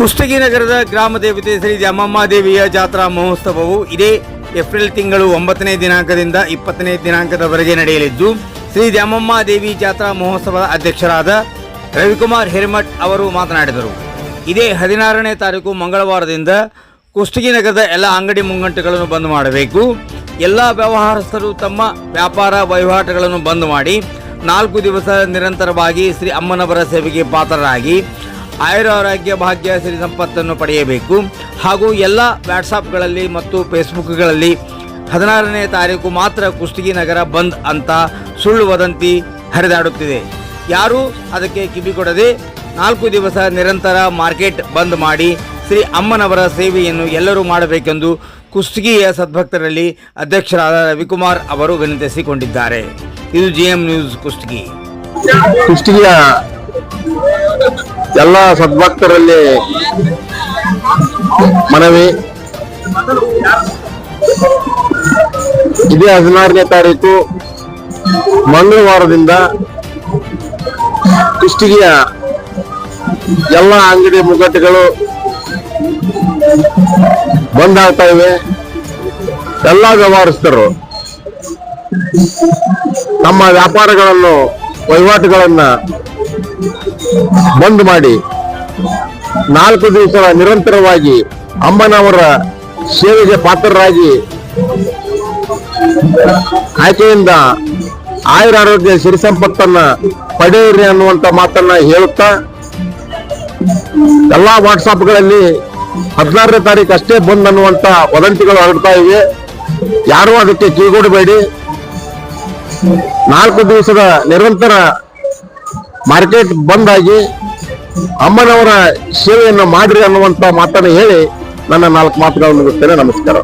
ಕುಷ್ಟಗಿ ನಗರದ ಗ್ರಾಮ ದೇವತೆ ಶ್ರೀ ದ್ಯಾಮಮ್ಮ ದೇವಿಯ ಜಾತ್ರಾ ಮಹೋತ್ಸವವು ಇದೇ ಏಪ್ರಿಲ್ ತಿಂಗಳು ಒಂಬತ್ತನೇ ದಿನಾಂಕದಿಂದ ಇಪ್ಪತ್ತನೇ ದಿನಾಂಕದವರೆಗೆ ನಡೆಯಲಿದ್ದು, ಶ್ರೀ ದ್ಯಾಮಮ್ಮ ದೇವಿ ಜಾತ್ರಾ ಮಹೋತ್ಸವದ ಅಧ್ಯಕ್ಷರಾದ ರವಿಕುಮಾರ್ ಹಿರೇಮಠ್ ಅವರು ಮಾತನಾಡಿದರು. ಇದೇ ಹದಿನಾರನೇ ತಾರೀಕು ಮಂಗಳವಾರದಿಂದ ಕುಷ್ಟಗಿ ನಗರದ ಎಲ್ಲ ಅಂಗಡಿ ಮುಂಗಂಟುಗಳನ್ನು ಬಂದ್ ಮಾಡಬೇಕು. ಎಲ್ಲ ವ್ಯವಹಾರಸ್ಥರು ತಮ್ಮ ವ್ಯಾಪಾರ ವಹಿವಾಟುಗಳನ್ನು ಬಂದ್ ಮಾಡಿ ನಾಲ್ಕು ದಿವಸ ನಿರಂತರವಾಗಿ ಶ್ರೀ ಅಮ್ಮನವರ ಸೇವೆಗೆ ಪಾತ್ರರಾಗಿ ಆಯುರಾರೋಗ್ಯ ಭಾಗ್ಯ ಸಿರಿ ಸಂಪತ್ತನ್ನು ಪಡೆಯಬೇಕು. ಹಾಗೂ ಎಲ್ಲ ವ್ಯಾಟ್ಸಾಪ್ಗಳಲ್ಲಿ ಮತ್ತು ಫೇಸ್ಬುಕ್ಗಳಲ್ಲಿ ಹದಿನಾರನೇ ತಾರೀಕು ಮಾತ್ರ ಕುಷ್ಟಗಿ ನಗರ ಬಂದ್ ಅಂತ ಸುಳ್ಳು ವದಂತಿ ಹರಿದಾಡುತ್ತಿದೆ. ಯಾರೂ ಅದಕ್ಕೆ ಕಿವಿಗೊಡದೆ ನಾಲ್ಕು ದಿವಸ ನಿರಂತರ ಮಾರ್ಕೆಟ್ ಬಂದ್ ಮಾಡಿ ಶ್ರೀ ಅಮ್ಮನವರ ಸೇವೆಯನ್ನು ಎಲ್ಲರೂ ಮಾಡಬೇಕೆಂದು ಕುಷ್ಟಗಿಯ ಸದ್ಭಕ್ತರಲ್ಲಿ ಅಧ್ಯಕ್ಷರಾದ ರವಿಕುಮಾರ್ ಅವರು ವಿನಂತಿಸಿಕೊಂಡಿದ್ದಾರೆ. ಇದು ಜಿಎಂ ನ್ಯೂಸ್ ಕುಷ್ಟಗಿ ಕುಷ್ಟಗಿಯ ಎಲ್ಲ ಸದ್ಭಕ್ತರಲ್ಲಿ ಮನವಿ. ಇದೇ ಹದಿನಾರನೇ ತಾರೀಕು ಮಂಗಳವಾರದಿಂದ ಕುಷ್ಟಗಿಯ ಎಲ್ಲ ಅಂಗಡಿ ಮುಗ್ಗಟ್ಟುಗಳು ಬಂದ್ ಆಗ್ತಾ ಇವೆ. ಎಲ್ಲ ವ್ಯವಹಾರಸ್ಥರು ನಮ್ಮ ವ್ಯಾಪಾರಗಳನ್ನು ವಹಿವಾಟುಗಳನ್ನ ಬಂದ್ ಮಾಡಿ ನಾಲ್ಕು ದಿವಸ ನಿರಂತರವಾಗಿ ಅಮ್ಮನವರ ಸೇವೆಗೆ ಪಾತ್ರರಾಗಿ ಆಯ್ಕೆಯಿಂದ ಆಯುರ ಆರೋಗ್ಯ ಸಿರಿ ಸಂಪತ್ತನ್ನ ಪಡೆಯಿರಿ ಅನ್ನುವಂತ ಮಾತನ್ನ ಹೇಳುತ್ತಾ, ಎಲ್ಲಾ ವಾಟ್ಸಾಪ್ಗಳಲ್ಲಿ ಹದಿನಾರನೇ ತಾರೀಕು ಅಷ್ಟೇ ಬಂದ್ ಅನ್ನುವಂತ ವದಂತಿಗಳು ಹರಡ್ತಾ ಇವೆ. ಯಾರೂ ಅದಕ್ಕೆ ಕಿವಿಗೊಡಬೇಡಿ ನಾಲ್ಕು ದಿವಸದ ನಿರಂತರ ಮಾರ್ಕೆಟ್ ಬಂದ್ ಆಗಿ ಅಮ್ಮನವರ ಸೇವೆಯನ್ನು ಮಾಡ್ರಿ ಅನ್ನುವಂತ ಮಾತನ್ನು ಹೇಳಿ ನನ್ನ ನಾಲ್ಕು ಮಾತುಗಳನ್ನು ಬಿಡ್ತೇನೆ ನಮಸ್ಕಾರ.